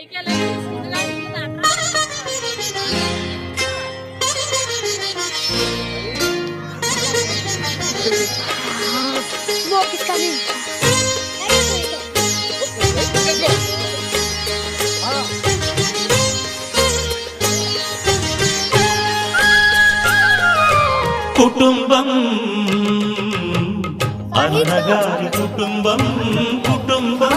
Smoke is coming. కుటుంబం అన్నగారి కుటుంబం కుటుంబం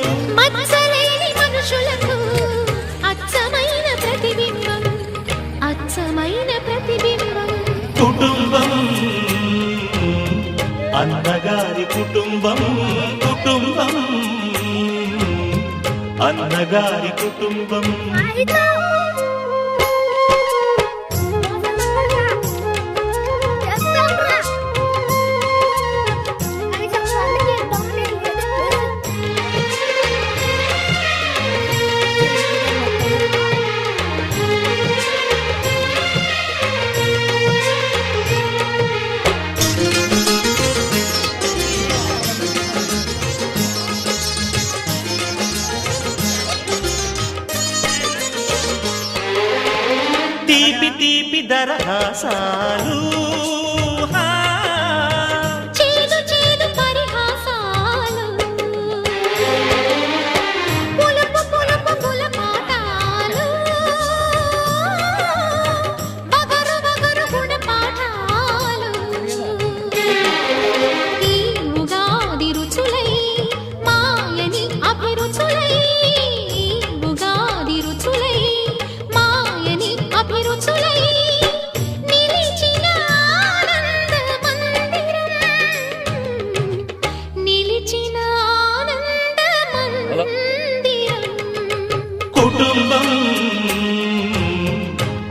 కుటుంబం అన్నగారి కుటుంబం కుటుంబం అన్నగారి కుటుంబం. దరహాసాలు హా.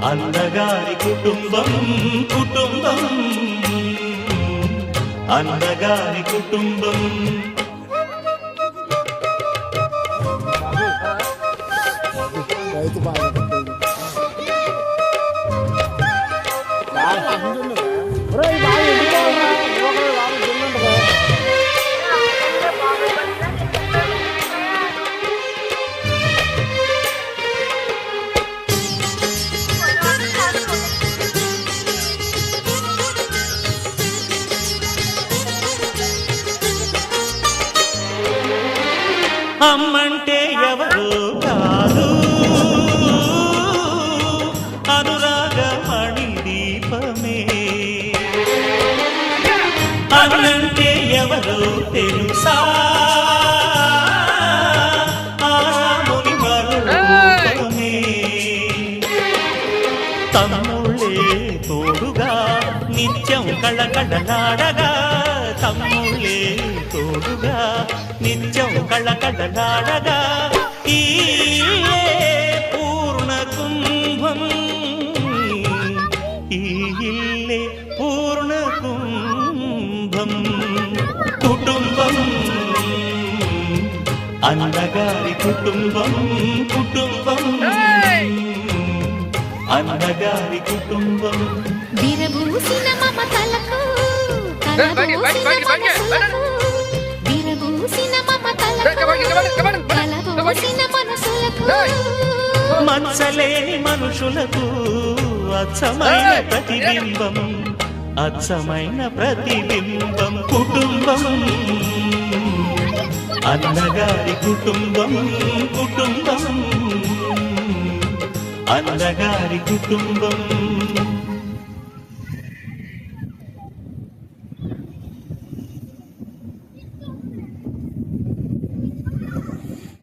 అన్నగారి కుటుంబం కుటుంబం. అన్నగారి కుటుంబం. రైతు బాగా అమ్మంటే ఎవరు కాదు. అనురాగమణి దీపమే. అన్నంటే ఎవరు తెలుసా? ఆరాముని మరుపమే తమ్ముళ్ళే తోడుగా నిత్యం కళకళలాడగా తమ్ముళ్ళే తోడుగా నిత్యం కళకళలాడగా ఈ పూర్ణ కుంభం ఈ ఇల్లే పూర్ణ కుంభం. కుటుంబం అన్నగారి కుటుంబం కుటుంబం. అన్నగారి కుటుంబం. విరబూసిన మమతలకు కలబోసిన మనసులకు మచ్చలేని మనుషులకు అచ్చమైన ప్రతిబింబం అచ్చమైన ప్రతిబింబం కుటుంబం. అన్నగారి కుటుంబం కుటుంబం. అన్నగారి కుటుంబం.